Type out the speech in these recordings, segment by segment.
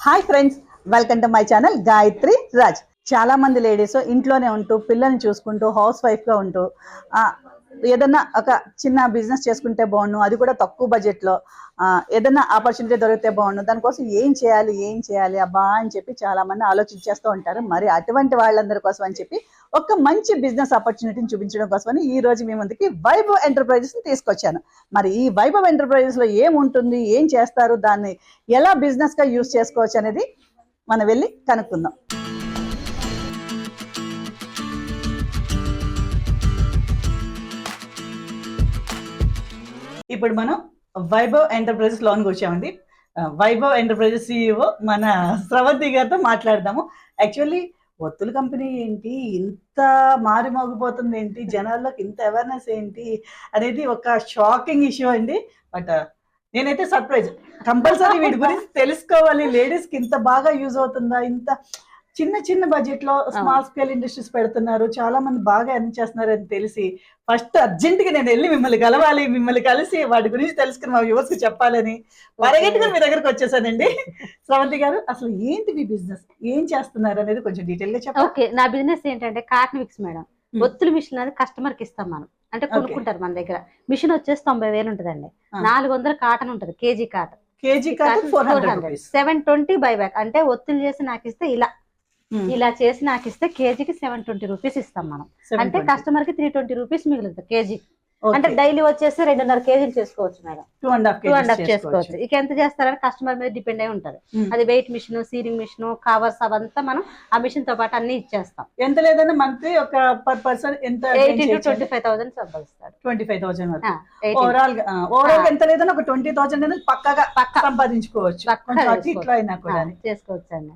Hi friends welcome to my channel Gayatri Raj. చాలామంది ladies ఇంట్లోనే ఉంటూ పిల్లల్ని చూసుకుంటూ హౌస్ వైఫ్గా ఉంటూ ఏదన్నా ఒక చిన్న బిజినెస్ చేసుకుంటే బాగుండు అది కూడా తక్కువ బడ్జెట్లో ఏదన్నా ఆపర్చునిటీ దొరికితే బాగుండు దానికోసం ఏం చేయాలి ఏం చేయాలి అబ్బా అని చెప్పి చాలా మంది ఆలోచించేస్తూ ఉంటారు. మరి అటువంటి వాళ్ళందరి కోసం అని చెప్పి ఒక మంచి బిజినెస్ ఆపర్చునిటీని చూపించడం కోసమని ఈ రోజు మీ ముందుకి వైభవ్ ఎంటర్ప్రైజెస్ని తీసుకొచ్చాను. మరి ఈ వైభవ్ ఎంటర్ప్రైజెస్లో ఏముంటుంది ఏం చేస్తారు దాన్ని ఎలా బిజినెస్గా యూజ్ చేసుకోవచ్చు అనేది మనం వెళ్ళి కనుక్కుందాం. ఇప్పుడు మనం వైభవ్ ఎంటర్ప్రైజెస్ లోన్ వచ్చామండి. వైభవ్ ఎంటర్ప్రైజెస్ సిఇఓ మన స్రవంతి గారితో మాట్లాడదాము. యాక్చువల్లీ ఒత్తుల కంపెనీ ఏంటి? ఇంత మారి మోగిపోతుంది ఏంటి? జనాల్లోకి ఇంత అవేర్నెస్ ఏంటి? అనేది ఒక షాకింగ్ ఇష్యూ అండి. బట్ నేనైతే సర్ప్రైజ్ కంపల్సరీ వీటి గురించి తెలుసుకోవాలి. లేడీస్కి ఇంత బాగా యూజ్ అవుతుందా? ఇంత చిన్న చిన్న బడ్జెట్లో స్మాల్ స్కేల్ ఇండస్ట్రీస్ పెడుతున్నారు. చాలా మంది బాగా ఎర్న్ చేస్తున్నారు అని తెలిసి ఫస్ట్ అర్జెంట్గా నేను వెళ్ళి మిమ్మల్ని కలవాలి మిమ్మల్ని కలిసి వాటి గురించి తెలుసుకుని మా వ్యూవర్స్కి చెప్పాలని పరిగెట్టుగా మీ దగ్గరకు వచ్చేసానండి. శ్రవంతి గారు అసలు ఏంటి మీ బిజినెస్ ఏం చేస్తున్నారు అనేది కొంచెం డీటెయిల్గా చెప్పండి. ఓకే నా బిజినెస్ ఏంటంటే కాటన్ మిక్స్ మేడం. ఒత్తుల మిషన్ అనేది కస్టమర్కి ఇస్తాం మనం. అంటే కొనుక్కుంటారు మన దగ్గర. మిషన్ వచ్చేసి తొంభై వేలు ఉంటుందండి. నాలుగు వందల కాటన్ ఉంటుంది కేజీ కాటన్ కేజీ కాదు four hundred seven twenty by back అంటే ఒత్తులు చేసి నాకు ఇస్తే ఇలా. ఇలా చేసి నాకు ఇస్తే కేజీకి సెవెన్ ట్వంటీ రూపీస్ ఇస్తాం మనం. అంటే కస్టమర్కి త్రీ ట్వంటీ రూపీస్ మిగులుతుంది కేజీ. అంటే డైలీ వచ్చేసి రెండున్నర కేజీలు చేసుకోవచ్చు madam. Two and half two and half చేసుకోవచ్చు. ఇక ఎంత చేస్తారని కస్టమర్ మీద డిపెండ్ అయి ఉంటది. అది weight machine sealing machine covers అవంతా మనం ఆ మిషన్తో పాటు అన్ని ఇచ్చేస్తాం. ఎంత లేదన్నా మంత్లీ ఒక పర్ పర్సన్ ఎంత eighty two twenty five thousand twenty five thousand వరకు. ఆ, 18. Overall overall. ఎంత లేదన్నా ఒక ట్వంటీ థౌసండ్ అనేది పక్కగా పక్కా. సంపాదించుకోవచ్చు. ఇట్లా అయినా కూడా చేసుకోవచ్చు అండి.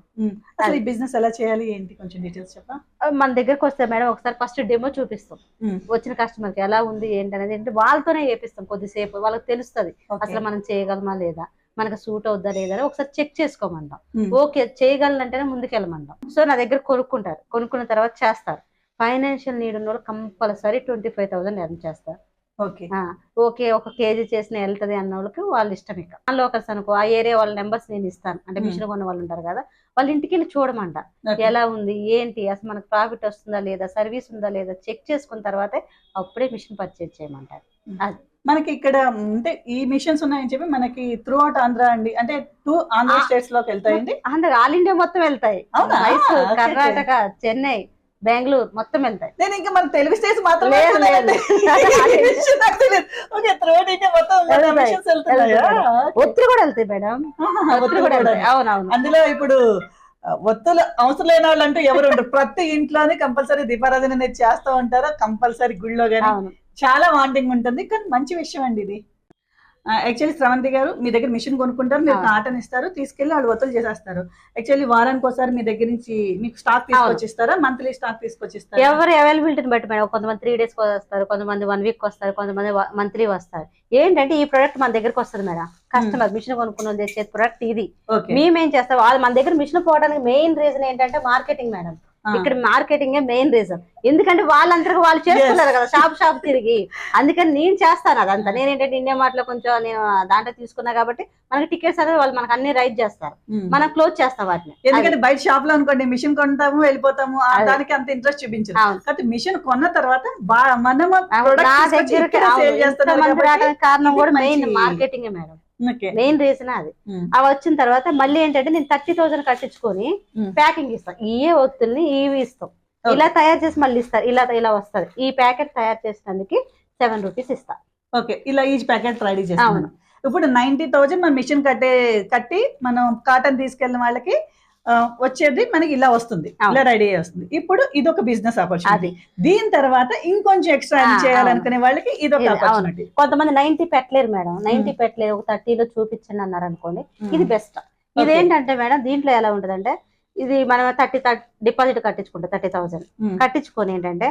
అసలు ఈ బిజినెస్ ఎలా చేయాలి ఏంటి? కొంచెం డీటెయిల్స్ చెప్పా? మన దగ్గరకు వస్తే మేడం ఒకసారి ఫస్ట్ డెమో చూపిస్తాం. వచ్చిన కస్టమర్కి ఎలా ఉంది ఏంటి అనేది ఏంటి వాళ్ళతోనే చేపిస్తాం కొద్దిసేపు. వాళ్ళకి తెలుస్తుంది అసలు మనం చేయగలమా లేదా మనకు సూట్ అవుద్దా లేదా అని ఒకసారి చెక్ చేసుకోమంటాం. ఓకే చేయగలనంటేనే ముందుకు వెళ్ళమంటాం సో నా దగ్గర కొనుక్కుంటారు. కొనుక్కున్న తర్వాత చేస్తారు. ఫైనాన్షియల్ నీడ్ ఉన్న వాళ్ళు compulsory twenty five thousand earn చేస్తారు. ఓకే. ఒక కేజీ చేసిన వెళ్తది అన్న వాళ్ళకి వాళ్ళు ఇష్టం ఇక. లోకల్స్ అనుకో ఆ ఏరియా వాళ్ళ నెంబర్స్ నేను ఇస్తాను. అంటే. మిషన్ కొన్న వాళ్ళు ఉంటారు కదా వాళ్ళ ఇంటికి వెళ్ళి చూడమంట. ఎలా ఉంది ఏంటి అసలు మనకు ప్రాఫిట్ వస్తుందా లేదా సర్వీస్ ఉందా లేదా చెక్ చేసుకున్న తర్వాతే అప్పుడే మిషన్ పర్చేజ్ చేయమంటారు. మనకి ఇక్కడ అంటే ఈ మిషన్స్ ఉన్నాయని చెప్పి మనకి త్రూ అవుట్ ఆంధ్ర అండి అంటే టూ ఆంధ్ర. స్టేట్స్లోకి వెళ్తాయండి? అందరు ఆల్ ఇండియా మొత్తం వెళ్తాయి. కర్ణాటక చెన్నై బెంగళూరు మొత్తం వెళ్తాయి. నేను ఇంకా మన తెలుగు స్టేట్స్ మాత్రమే లేదు. ఒత్తిడి కూడా వెళ్తాయి మేడం. ఒత్తిడి కూడా వెళ్తాయి. అవునవును. అందులో ఇప్పుడు ఒత్తులు అవసరం లేని వాళ్ళు అంటూ ఎవరు ఉండరు. ప్రతి ఇంట్లోనే కంపల్సరీ దీపారాధన అనేది చేస్తూ ఉంటారు. కంపల్సరీ గుళ్ళో గానీ అవును. చాలా వాంటింగ్ ఉంటుంది. కానీ మంచి విషయం అండి ఇది. యాక్చువల్లీ శ్రవంతి గారు మీ దగ్గర మిషన్ కొనుక్కుంటారు మీరు. కాటన్ ఇస్తారు తీసుకెళ్ళి వాళ్ళు ఒత్తులు చేసేస్తారు. యాక్చువల్లీ వారానికి ఒకసారి మీ దగ్గర నుంచి మీకు స్టాక్ తీసుకొచ్చి ఇస్తారా మంత్లీ స్టాక్ తీసుకొచ్చి ఇస్తారా ఎవరి అవైలబిలిటీని బట్టి మేడం? కొంతమంది త్రీ డేస్ వస్తారు కొంతమంది వన్ వీక్ వస్తారు కొంతమంది మంత్లీ వస్తారు. ఏంటంటే ఈ ప్రొడక్ట్ మన దగ్గరకు వస్తుంది మేడం. కస్టమర్ మిషన్ కొనుక్కుని తెచ్చే ప్రొడక్ట్ ఇది. మేమేం చేస్తాం? వాళ్ళు మన దగ్గర మిషన్ పోవడానికి మెయిన్ రీజన్ ఏంటంటే మార్కెటింగ్ మేడం. ఇక్కడ మార్కెటింగ్ మెయిన్ రీజన్. ఎందుకంటే వాళ్ళందరికీ వాళ్ళు చేస్తున్నారు కదా షాప్ షాప్ తిరిగి. అందుకని నేను చేస్తాను అదంతా. నేను ఏంటంటే ఇండియా మార్ట్లో కొంచెం నేను దాంట్లో తీసుకున్నా కాబట్టి మనకి టికెట్స్ అనేది వాళ్ళు మనకు అన్ని రైట్ చేస్తారు. మనం క్లోజ్ చేస్తాం వాటిని. ఎందుకంటే బయట షాప్లో అనుకోండి మిషన్ కొంటాము వెళ్ళిపోతాము. దానికి అంత ఇంట్రెస్ట్ అవును. కాబట్టి మిషన్ కొన్న తర్వాత బా- మనము అవును, product నా తీసుకొచ్చి దగ్గరకి ఇక్కడ అవును, sale చేస్తున్నారు ఇంతమంది కాబట్టి రావడానికి కారణం కూడా main marketing madam. Main reason అది. అవి వచ్చిన తర్వాత మళ్ళీ ఏంటంటే నేను థర్టీ థౌసండ్ కట్టించుకొని. ప్యాకింగ్ ఇస్తాం. ఇవే ఒత్తుల్ని ఇవి ఇస్తాం. ఇలా తయారు చేసి మళ్ళీ ఇస్తారు. ఇలా ఇలా వస్తుంది. ఈ ప్యాకెట్ తయారు చేసినందుకు సెవెన్ రూపీస్ ఇస్తా. ఓకే. ఇలా ఈచ్ ప్యాకెట్ రెడీ చేస్తాం. అవును. ఇప్పుడు నైన్టీ థౌజండ్ మనం మిషన్ కట్టే కట్టి మనం కాటన్ తీసుకెళ్ళిన వాళ్ళకి వచ్చేది మనకి ఇలా వస్తుంది. ఇలా రెడీ వస్తుంది. ఇప్పుడు ఇది ఒక బిజినెస్ ఆపర్చునిటీ దీని తర్వాత ఇంకొంచెం ఎక్స్ట్రా చేయాలనుకునే వాళ్ళకి ఇది ఒక. ఆపర్చునిటీ కొంతమంది నైన్టీ పెట్టలేరు మేడం. నైన్టీ పెట్టలేరు. ఒక థర్టీలో చూపించండి అన్నారు అనుకోండి. ఇది బెస్ట్ ఇది Okay. ఏంటంటే మేడం దీంట్లో ఎలా ఉంటదంటే ఇది మనం థర్టీ డిపాజిట్ కట్టించుకుంటాం థర్టీ థౌసండ్ కట్టించుకొని ఏంటంటే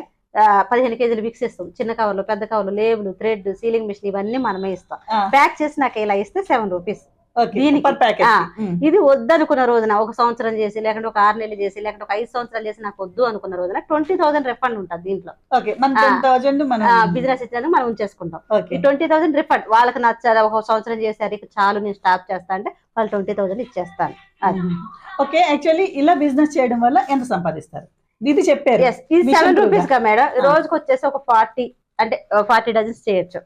పదిహేను కేజీలు మిక్స్ ఇస్తాం చిన్న కవర్లు పెద్ద కవర్లు లేబుల్ థ్రెడ్ సీలింగ్ మిషన్ ఇవన్నీ మనమే ఇస్తాం. ప్యాక్ చేసి నాకు ఇలా ఇస్తే సెవెన్ రూపీస్ దీనికి- ఆ. ఇది వద్దనుకున్న రోజున ఒక సంవత్సరం చేసి లేకుంటే ఒక ఆరు నెలలు చేసి లేకుంటే ఒక ఐదు సంవత్సరాలు చేసి నాకు వద్దు అనుకున్న రోజున ట్వంటీ థౌసండ్ రిఫండ్ ఉంటుంది దీంట్లో. బిజినెస్ ఇచ్చినందుకు మనం ఉంచేసుకుంటాం. ఈ ట్వంటీ థౌసండ్ రిఫండ్ వాళ్ళకి నచ్చారు? ఒక సంవత్సరం చేశారు ఇక చాలు నేను స్టాప్ చేస్తా అంటే వాళ్ళు ట్వంటీ థౌసండ్ ఇచ్చేస్తాను. ఓకే యాక్చువల్లీ ఇలా బిజినెస్ చేయడం వల్ల ఎంత సంపాదిస్తారు? ఇది చెప్పారు. ఇది సెవెన్ రూపీస్గా మేడం. రోజుకి వచ్చేసి ఒక ఫార్టీ అంటే ఫార్టీ డజన్స్ చేయొచ్చు.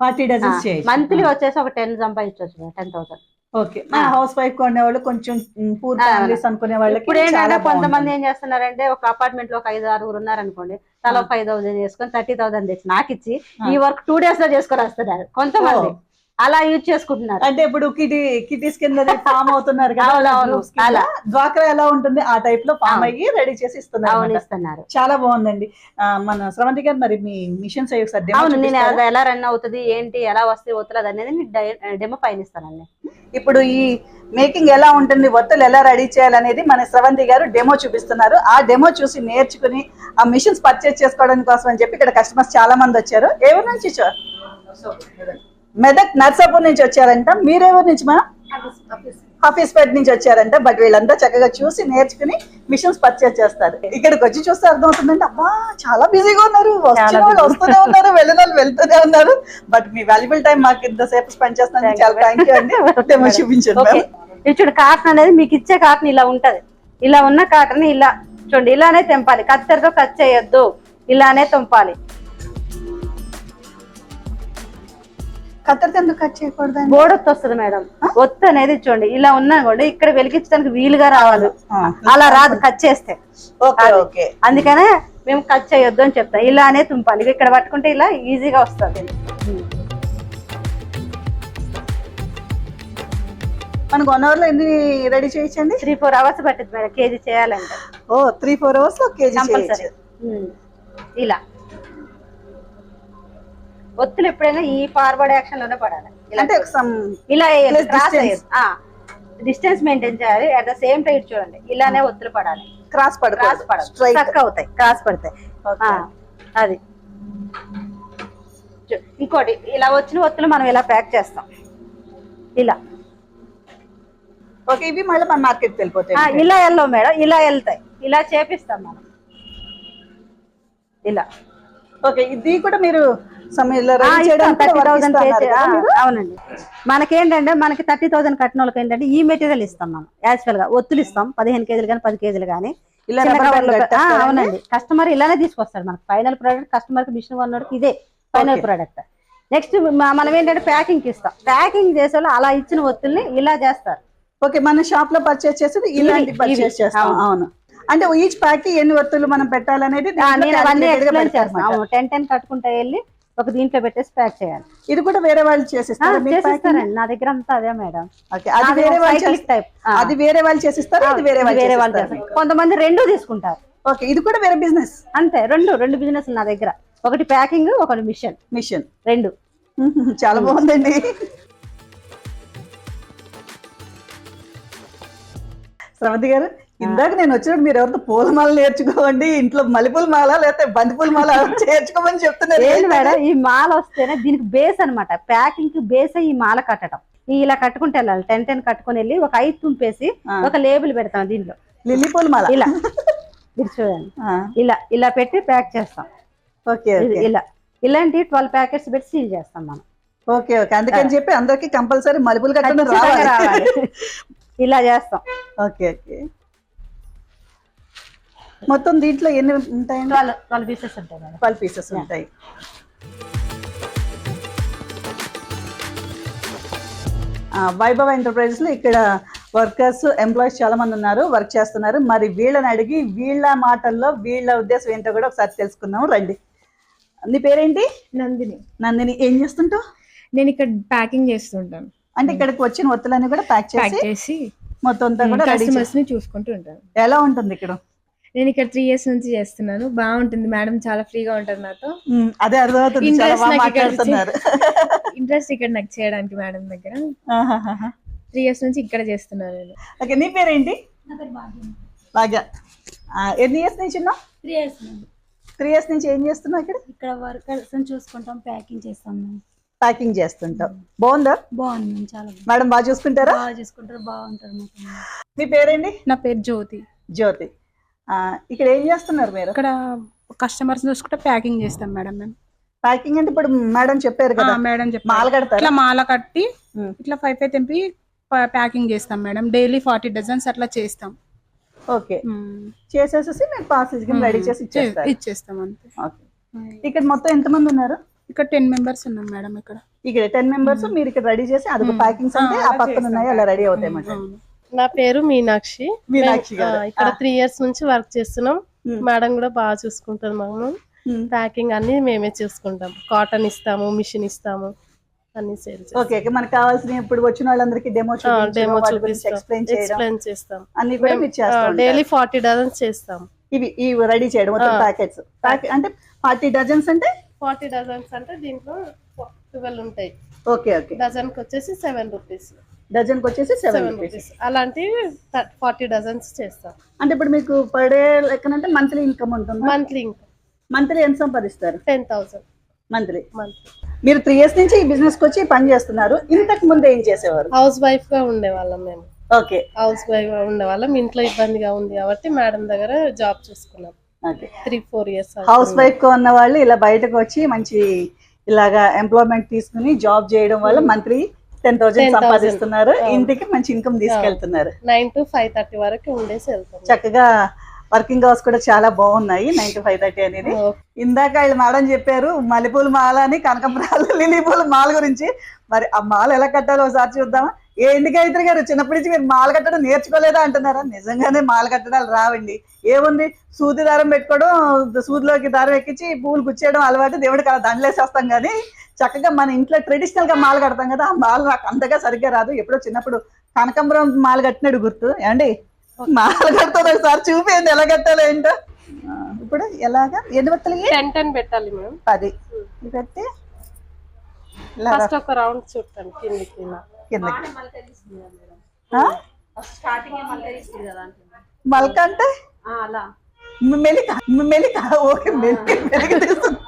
ఫార్టీ డజన్స్ మంత్లీ వచ్చేసి ఒక టెన్ సంపాదించవచ్చు టెన్ థౌసండ్. ఓకే మన ఆ. హౌస్ వైఫ్ కొనే వాళ్ళు కొంచెం పూర్. ఫ్యామిలీస్ అనుకునే వాళ్ళకి ఇప్పుడు ఏంటంటే కొంతమంది. ఏం చేస్తున్నారంటే ఒక అపార్ట్మెంట్లో ఒక ఐదు ఆరుగురు ఉన్నారనుకోండి తల. ఫైవ్ థౌసండ్ చేసుకొని థర్టీ థౌసండ్ తెచ్చి నాకు ఇచ్చి. ఈ వర్క్ టూ డేస్లో చేసుకొని వస్తున్నారు కొంతమంది. అలా యూజ్ చేసుకుంటున్నారు. అంటే ఇప్పుడు కిటీ కిటీస్ కింద ఫామ్ అవుతున్నారు. అలా. డ్వాక్రా ఎలా ఉంటుంది ఆ టైప్లో ఫామ్. అయ్యి రెడీ చేసి ఇస్తున్నారు చాలా బాగుందండి. మన శ్రవంతి గారు మరి మీ మిషన్స్ అయ్యి అవును నేను ఎలా రన్ అవుతుంది ఏంటి ఎలా వస్తే వస్తుంది అనేది డెమో పైన ఇస్తానండి. ఇప్పుడు ఈ మేకింగ్ ఎలా ఉంటుంది వత్తులు ఎలా రెడీ చేయాలనేది మన స్రవంతి గారు డెమో చూపిస్తున్నారు. ఆ డెమో చూసి నేర్చుకుని ఆ మిషన్స్ పర్చేస్ చేసుకోవడం కోసం అని చెప్పి ఇక్కడ కస్టమర్స్ చాలా మంది వచ్చారు ఎవరి నుంచి మెదక్ నర్సాపూర్ నుంచి వచ్చారంట. మీరెవరి నుంచి మా పేట నుంచి వచ్చారంట. బట్ వీళ్ళంతా చక్కగా చూసి నేర్చుకుని మిషన్స్ పర్చేస్ చేస్తారు. ఇక్కడికి వచ్చి చూస్తే అర్థమవుతుందంటే అబ్బా చాలా బిజీగా ఉన్నారు. వచ్చిన వాళ్ళు. వస్తూనే ఉన్నారు వెళ్ళిన వాళ్ళు వెళ్తూనే ఉన్నారు. బట్ మీ వాల్యుబుల్ టైం మాకు ఇంతసేపు స్పెండ్ Thank చాలా. థ్యాంక్ యూ అండి. చూపించండి ఓకే ma'am. ఇది చూడు కాటన్ అనేది మీకు ఇచ్చే కాటన్ ఇలా ఉంటది. ఇలా ఉన్న కాటన్ ఇలా చూడండి ఇలానే తెంపాలి. కత్తెరతో కట్ చేయొద్దు. ఇలానే తెంపాలి. కత్తెరతో ఎందుకు కట్ చేయకూడదండి బోడొత్తు వస్తుంది మేడం. ఒత్తు అనేది చూడండి ఇలా ఉన్నా కూడా ఇక్కడ వెలిగించడానికి వీలుగా రావాలి. అలా రాదు కట్ చేస్తే. ఓకే అది. ఓకే. అందుకనే మేము కట్ చేయొద్దు అని చెప్తాం. ఇలానే తుంపాలి. ఇక్కడ పట్టుకుంటే ఇలా ఈజీగా వస్తుంది. మనకు వన్ అవర్లో ఎన్ని రెడీ చేయొచ్చండి త్రీ ఫోర్ అవర్స్ పట్టింది మేడం కేజీ చేయాలంటే. ఓ త్రీ ఫోర్ అవర్స్లో కేజీ ఇలా. ఒత్తులు ఎప్పుడైనా ఈ ఫార్వర్డ్ యాక్షన్లోనే పడాలి. ఇలా అంటే ఇలా distance. డిస్టెన్స్ మెయింటైన్ చేయాలి. అట్ ద సేమ్ టైం చూడండి ఇలానే ఒత్తులు పడాలి. క్రాస్ క్రాస్ పడకూడదు. పడదు స్ట్రైట్ స్ట్రక్ అవుతాయి. క్రాస్ పడతాయి. అది. ఇంకోటి ఇలా వచ్చిన ఒత్తులు మనం ఇలా ప్యాక్ చేస్తాం. ఇలా. ఓకే ఇవి మళ్ళీ మన మార్కెట్ ఆ, వెళ్ళిపోతాయి. ఇలా వెళ్ళవు మేడం. ఇలా వెళ్తాయి. ఇలా చేపిస్తాం మనం. ఇలా. ఓకే ఇది కూడా మీరు? అవునండి. మనకేంటంటే మనకి థర్టీ థౌసండ్ కట్టిన వాళ్ళకి ఏంటంటే ఈ మెటీరియల్ ఇస్తాం మనం. యాక్చువల్గా ఒత్తులు ఇస్తాం పదిహేను కేజీలు కానీ పది కేజీలు కానీ? అవునండి. కస్టమర్ ఇలానే తీసుకొస్తాడు మనకి. ఫైనల్ ప్రోడక్ట్ కస్టమర్కి మిషన్ కొన్నోడికి ఇదే ఫైనల్. ప్రోడక్ట్. నెక్స్ట్ మనం ఏంటంటే ప్యాకింగ్ ఇస్తాం. ప్యాకింగ్ చేసే వాళ్ళు అలా ఇచ్చిన ఒత్తుల్ని ఇలా చేస్తారు. ఓకే మన షాప్లో పర్చేస్ చేసేది ఇలాంటి పర్చేస్. చేస్తాం. అవును. అంటే ఈచ్ ప్యాక్ ఎన్ని వత్తులు మనం పెట్టాలనేది టెన్ టెన్ కట్టుకుంటా వెళ్ళి ఒక దీంట్లో పెట్టేసి ప్యాక్ చేయాలి. ఇది కూడా వేరే వాళ్ళు చేసిస్తారు? చేసిస్తారండి. నా దగ్గర అంతా అదే మేడం. అది వేరే వాళ్ళు టైప్ అది వేరే వాళ్ళు చేసిస్తారు? ఇది వేరే వాళ్ళు వేరే వాళ్ళు కొంతమంది రెండు తీసుకుంటారు. ఓకే ఇది కూడా వేరే బిజినెస్? అంతే రెండు రెండు బిజినెస్ నా దగ్గర. ఒకటి ప్యాకింగ్ ఒకటి మిషన్. మిషన్. రెండు. చాలా బాగుందండి. శ్రవంతి గారు ఇందాక నేను వచ్చినప్పుడు మీరు ఎవరితో పూలమాల నేర్చుకోవండి ఇంట్లో మల్లెపూల మాల లేకపోతే బంతిపూల మాల నేర్చుకోమని చెప్తున్నారు. ఏంటి మేడం ఈ మాల వస్తేనే దీనికి బేస్ అన్నమాట. ప్యాకింగ్కి బేస్ ఈ మాల కట్టడం. ఈ ఇలా కట్టుకుంటే వెళ్ళాలి. టెన్ టెన్ కట్టుకొని వెళ్ళి ఒక ఐదు తుంపేసి. ఒక లేబుల్ పెడతాం దీంట్లో. లిల్లీ పూల మాల. ఇలా. చూడండి. ఇలా ఇలా పెట్టి ప్యాక్ చేస్తాం. ఓకే ఇలా. ఇలాంటి ట్వెల్వ్ ప్యాకెట్స్ పెట్టి సీల్ చేస్తాం మనం. Okay okay. అందుకని చెప్పి అందరికి కంపల్సరీ మలుపులు కట్టడం రావాలి. ఇలా చేస్తాం. Okay okay. మొత్తం దీంట్లో ఎన్ని ట్వెల్వ్ ట్వెల్వ్ పీసెస్ ఉంటాయి ట్వెల్వ్ పీసెస్ ఉంటాయి. ఆ, వైభవ్ ఎంటర్ప్రైజెస్లో ఇక్కడ వర్కర్స్ ఎంప్లాయీస్ చాలా మంది ఉన్నారు వర్క్ చేస్తున్నారు. మరి వీళ్ళని అడిగి వీళ్ళ మాటల్లో వీళ్ళ ఉద్దేశం ఏంటో కూడా ఒకసారి తెలుసుకుందాం రండి. నీ పేరేంటి? నందిని. నందిని ఏం చేస్తుంటావు? నేను ఇక్కడ ప్యాకింగ్ చేస్తుంటాను. అంటే ఇక్కడికి వచ్చిన వత్తులన్నీ కూడా ప్యాక్ ప్యాక్ చేసి మొత్తం అంతా కూడా రెడీ కస్టమర్స్ని చూసుకుంటూ ఉంటాను. ఎలా ఉంటుంది ఇక్కడ? నేను ఇక్కడ త్రీ ఇయర్స్ నుంచి చేస్తున్నాను. బాగుంటుంది. మేడం చాలా ఫ్రీగా ఉంటారు నాతో. అదే అర్థమవుతుంది. ఇంట్రెస్ట్ ఇక్కడ నాకు చేయడానికి మేడం దగ్గర. త్రీ ఇయర్స్ నుంచి ఇక్కడ చేస్తున్నాను నేను. ఓకే నీ పేరేంటి? భాగ్య. ఎన్ని ఇయర్స్ నుంచి ఉన్నావు? త్రీ ఇయర్స్ త్రీ ఇయర్స్ నుంచి ఏం చేస్తున్నావు ఇక్కడ? ఇక్కడ వర్కర్స్ చూసుకుంటాం ప్యాకింగ్ చేస్తాం ప్యాకింగ్ చేస్తుంటావు. బాగుందా? బాగుంది చాలా బాగుంది. మేడం బాగా చూసుకుంటారా? బాగా చూసుకుంటారు బాగుంటారు మీ పేరేంటి? నా పేరు జ్యోతి. జ్యోతి. ఇక్కడ ఏం చేస్తున్నారు మీరు? ఇక్కడ కస్టమర్స్ చూసుకుంటే ప్యాకింగ్ చేస్తాం మేడం మేము. ప్యాకింగ్ అంటే ఇప్పుడు మేడం చెప్పారు కదా. మేడం మాల చెప్పారు కడతారా? ఇట్లా మాల కట్టి. ఇట్లా ఫైవ్ ఫైవ్ తెంపి ప్యాకింగ్ చేస్తాం మేడం. డైలీ ఫార్టీ డజన్స్ అట్లా చేస్తాం. ఓకే. మ్మ్. చేసేసేసి పార్సల్ కింద రెడీ చేసి ఇచ్చేస్తాం అంతే. ఓకే. ఇక్కడ మొత్తం ఎంతమంది ఉన్నారు? ఇక్కడ టెన్ మెంబర్స్ ఉన్నాం మేడం ఇక్కడ. ఇక్కడ టెన్ మెంబర్స్ మీరు ఇక్కడ రెడీ చేసి అదొక మ్మ్. ప్యాకింగ్స్ అంటే ఆ, పక్కన. ఉన్నాయి? అలా రెడీ అవుతాయి అవును. నా పేరు మీనాక్షి. మీనాక్షి ఇక్కడ. త్రీ ఇయర్స్ నుంచి వర్క్ చేస్తున్నాం. మేడం కూడా బాగా చూసుకుంటుంది మాకు మ్మ్. ప్యాకింగ్ అన్ని మేమే చూసుకుంటాం. కాటన్ ఇస్తాము మిషన్ ఇస్తాము అన్ని సేల్ ఓకే మనకు కావాల్సిన ఇప్పుడు వచ్చిన వాళ్ళందరికీ డెమో డెమో ఎక్స్ప్లెయిన్ చేస్తాం. అన్ని కూడా మీరు చేస్తాం డైలీ ఫార్టీ డజన్స్ చేస్తాం. ఇవి ఇవి రెడీ చేయడం మొత్తం. ప్యాకెట్స్ అంటే ఫార్టీ డజన్స్ అంటే? ఫార్టీ డజన్స్ అంటే దీంట్లో ట్వెల్వ్ ఉంటాయి. ఓకే ఓకే డజన్కి వచ్చేసి సెవెన్ రూపీస్ డజన్కి వచ్చేసి సెవెన్ రూపీస్ అలాంటివి ఫార్టీ డజన్స్ చేస్తాం అంటే ఇప్పుడు మీకు పర్ డే లెక్కనంటే మంత్లీ ఇన్కమ్ ఉంటుంది? మంత్లీ ఇంకా మంత్లీ ఎంత సంపాదిస్తారు? టెన్ థౌసండ్ మంత్లీ మంత్లీ మీరు త్రీ ఇయర్స్ నుంచి ఈ బిజినెస్కి వచ్చి పని చేస్తున్నారు. ఇంతకు ముందు ఏం చేసేవారు? హౌస్ వైఫ్గా ఉండేవాళ్ళం మేము. ఓకే. హౌస్ వైఫ్గా ఉండేవాళ్ళం. ఇంట్లో ఇబ్బందిగా ఉంది కాబట్టి మేడం దగ్గర జాబ్ చూసుకున్నాం. త్రీ ఫోర్ ఇయర్స్ హౌస్ వైఫ్గా ఉన్న వాళ్ళు ఇలా బయటకు వచ్చి మంచి ఇలాగా ఎంప్లాయ్మెంట్ తీసుకుని జాబ్ చేయడం వల్ల మంత్లీ టెన్ థౌసండ్ 10,000. సంపాదిస్తున్నారు. ఇంటికి మంచి ఇన్కమ్ తీసుకెళ్తున్నారు. నైన్ టు ఫైవ్ థర్టీ వరకు ఉండేసి వెళ్తాం చక్కగా వర్కింగ్ అవర్స్ కూడా చాలా బాగున్నాయి నైన్ టు ఫైవ్ థర్టీ అనేది. ఇందాక వీళ్ళు మేడం చెప్పారు మల్లెపూల మాల అని కనకంబరాలు లిలీ పూల మాల గురించి. మరి ఆ మాల ఎలా కట్టాలో ఒకసారి చూద్దామా? ఏ ఎందుకైతే గారు? చిన్నప్పటి నుంచి మీరు మాల కట్టడం నేర్చుకోలేదా అంటున్నారా? నిజంగానే మాల కట్టడాలు రావండి. ఏముంది? సూది దారం పెట్టుకోవడం సూదిలోకి దారం ఎక్కించి పువ్వులు గుచ్చేయడం అలవాటు దేవుడికి అలా దండలేసేస్తాం కానీ చక్కగా మన ఇంట్లో ట్రెడిషనల్గా మాల కడతాం కదా ఆ మాల నాకు అంతగా సరిగ్గా రాదు. ఎప్పుడో చిన్నప్పుడు కనకంబరం మాల కట్టినాడు గుర్తు. ఏమండి? మాల కడతాడు ఒకసారి చూపించండి ఎలా కట్టాలో ఏంటో. ఇప్పుడు ఎలాగా? ఎన్ని బట్టలు ఇవి? టెన్ టెన్ పెట్టాలి మేము పది. పెట్టి ఫస్ట్ ఒక రౌండ్ చుట్టాం కిందికి. కిందకి. మల్క అంటే? మెలిక మెలిక. ఓకే మెలిక మెలిక తీస్తుంది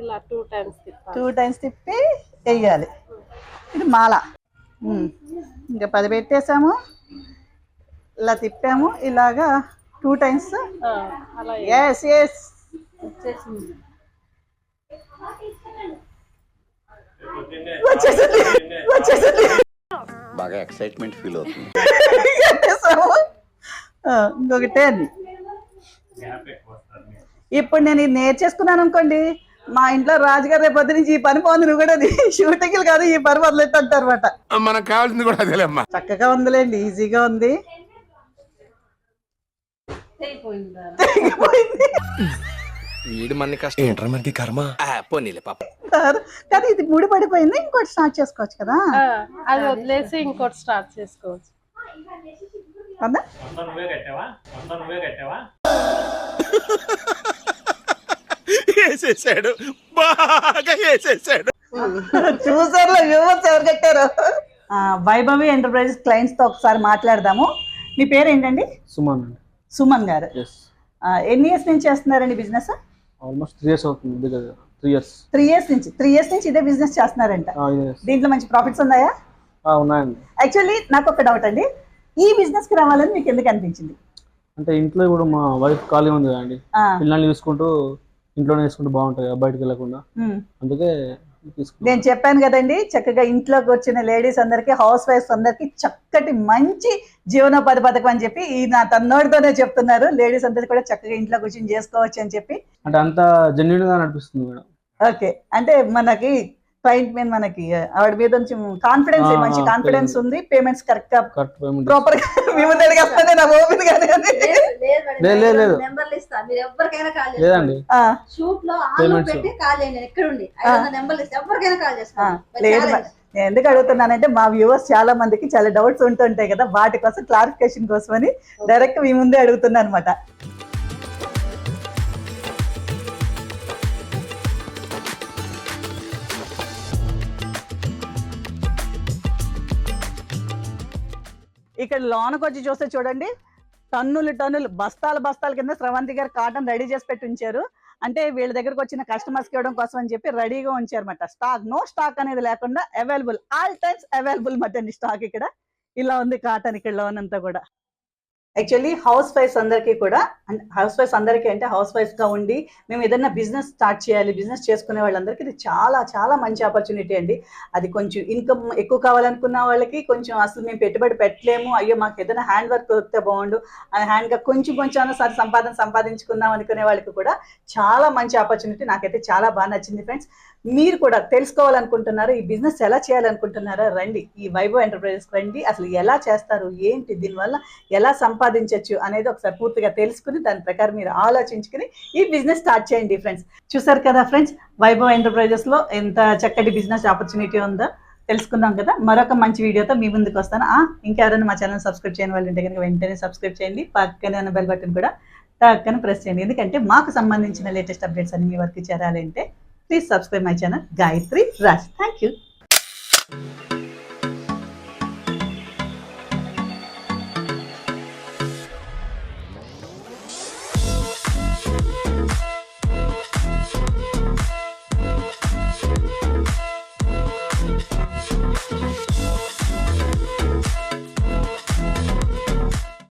ఇలా టూ టైమ్స్ టూ టైమ్స్ తిప్పి వేయాలి. ఇది మాల. ఇంకా పది పెట్టేసాము. ఇలా తిప్పాము. ఇలాగా టూ టైమ్స్. ఎస్ ఎస్ వచ్చేసింది. వచ్చేసింది. బాగా ఎక్సైట్మెంట్ ఫీల్ అవుతుంది. పెట్టేసాము ఆ, ఇంకొక టెన్ ఇప్పుడు నేను ఇది నేర్చేసుకున్నాను అనుకోండి మా ఇంట్లో రాజుగారు రేపు పొద్దు నుంచి ఈ పని పోంది నువ్వు కూడా షూటింగ్లు కాదు ఈ పని మొదలెట్టంటారు అనమాట మనకు కావాల్సింది కూడా అదేలేమ్మా చక్కగా ఉందిలేండి ఈజీగా ఉంది. తెగిపోయింది. వీడు మన కష్టం. ఏంట్రా మనకి కర్మ? పోనీలే పాప. కానీ ఇది ముడి పడిపోయింది ఇంకోటి స్టార్ట్ చేసుకోవచ్చు కదా? ఆ, అది వదిలేసి ఇంకోటి స్టార్ట్ చేసుకోవచ్చు. వేసేసాడు. బాగా వేసేసాడు. ఎవరు కట్టారు? వైభవి ఎంటర్ప్రైజెస్ క్లయింట్స్తో ఒకసారి మాట్లాడదాము. మీ పేరు ఏంటండి సుమన్ అండి. సుమన్ గారు. ఎస్ ఆ, ఎన్ని ఇయర్స్ నుంచి చేస్తున్నారండి బిజినెస్ ఆల్మోస్ట్ త్రీ ఇయర్స్ అవుతుంది త్రీ ఇయర్స్. త్రీ ఇయర్స్ నుంచి త్రీ ఇయర్స్ నుంచి ఇదే బిజినెస్ చేస్తున్నారంట. దీంట్లో మంచి ప్రాఫిట్స్ ఉన్నాయా? ఉన్నాయండి. యాక్చువల్లీ నాకు ఒక డౌట్ అండి. ఈ బిజినెస్కి రావాలని మీకు ఎందుకు అనిపించింది? అంటే ఇంట్లో ఇప్పుడు మా వైఫ్ ఖాళీ ఉంది కదండి. పిల్లల్ని చూసుకుంటూ ఇంట్లోనే తీసుకుంటూ బాగుంటుంది బయటకు వెళ్ళకుండా. అందుకే నేను చెప్పాను కదండి చక్కగా ఇంట్లోకి వచ్చిన లేడీస్ అందరికి హౌస్ వైఫ్స్ అందరికి చక్కటి మంచి జీవనోపాధి పథకం అని చెప్పి ఈ నా తన్నోడితోనే చెప్తున్నారు. లేడీస్ అందరికి కూడా చక్కగా ఇంట్లో కూర్చొని చేసుకోవచ్చు అని చెప్పి. అంటే అంత జెన్యున్గా నడిపిస్తుంది మేడం. ఓకే. అంటే మనకి క్లయింట్ మీద మనకి ఆవిడ మీద నుంచి కాన్ఫిడెన్స్ మంచి కాన్ఫిడెన్స్. ఉంది పేమెంట్స్ కరెక్ట్గా కరెక్ట్ పేమెంట్ ప్రాపర్గా మేము అడిగేస్తానే నా ఓపెన్ గానే. లేదు, లేదు, లేదు. నెంబర్లు ఇస్తా మీరు ఎవరికైనా కాల్ ఆ, షూట్లో ఆన్. పెట్టి కాల్ చేయండి ఎక్కడ ఉండి నెంబర్లు ఇస్తే ఎవరికైనా కాల్. నేను ఎందుకు అడుగుతున్నానంటే మా వ్యూవర్స్ చాలా మందికి చాలా డౌట్స్ ఉంటుంటాయి కదా వాటి కోసం క్లారిఫికేషన్ కోసం అని డైరెక్ట్ మీ ముందే అడుగుతున్నా అనమాట ఇక్కడ లోనకు వచ్చి చూస్తే చూడండి టన్నులు టన్నులు బస్తాల బస్తాల కింద స్రవంతి గారు కాటన్ రెడీ చేసి పెట్టి ఉంచారు. అంటే వీళ్ళ దగ్గరకు వచ్చిన కస్టమర్స్కి ఇవ్వడం కోసం అని చెప్పి రెడీగా ఉంచారన్నమాట. స్టాక్ నో స్టాక్ అనేది లేకుండా అవైలబుల్ ఆల్ టైమ్స్ అవైలబుల్ మటండి స్టాక్ ఇక్కడ. ఇలా ఉంది కాటన్ ఇక్కడ లోనంతా కూడా. యాక్చువల్లీ హౌస్ వైఫ్స్ అందరికీ కూడా హౌస్ వైఫ్స్ అందరికీ అంటే హౌస్ వైఫ్గా ఉండి మేము ఏదైనా బిజినెస్ స్టార్ట్ చేయాలి బిజినెస్ చేసుకునే వాళ్ళందరికీ ఇది చాలా చాలా మంచి ఆపర్చునిటీ అండి. అది కొంచెం ఇన్కమ్ ఎక్కువ కావాలనుకున్న వాళ్ళకి కొంచెం అసలు మేము పెట్టుబడి పెట్టలేము అయ్యో మాకు ఏదైనా హ్యాండ్ వర్క్ దొరికితే బాగుండు అని హ్యాండ్ కొంచెం కొంచెం అన్న సరే సంపాదన సంపాదించుకుందాం అనుకునే వాళ్ళకి కూడా చాలా మంచి ఆపర్చునిటీ నాకైతే చాలా బాగా నచ్చింది ఫ్రెండ్స్ మీరు కూడా తెలుసుకోవాలనుకుంటున్నారా? ఈ బిజినెస్ ఎలా చేయాలనుకుంటున్నారా? రండి. ఈ వైభవ్ ఎంటర్ప్రైజెస్ రండి. అసలు ఎలా చేస్తారు? ఏంటి? దీనివల్ల ఎలా సంపాదించవచ్చు అనేది ఒకసారి పూర్తిగా తెలుసుకుని దాని ప్రకారం మీరు ఆలోచించుకుని ఈ బిజినెస్ స్టార్ట్ చేయండి ఫ్రెండ్స్. చూసారు కదా ఫ్రెండ్స్? వైభవ్ ఎంటర్ప్రైజెస్లో ఎంత చక్కటి బిజినెస్ ఆపర్చునిటీ ఉందో తెలుసుకున్నాం కదా? మరొక మంచి వీడియోతో మీ ముందుకు వస్తాను. ఇంకెవరైనా మా ఛానల్ సబ్స్క్రైబ్ చేయని వాళ్ళు ఉంటే కనుక వెంటనే సబ్స్క్రైబ్ చేయండి. పక్కనే ఉన్న బెల్ బటన్ కూడా టక్కన ప్రెస్ చేయండి. ఎందుకంటే మాకు సంబంధించిన లేటెస్ట్ అప్డేట్స్ అన్ని మీ వరకు చేరాలంటే Please subscribe my channel Gayatri Raj. Thank you.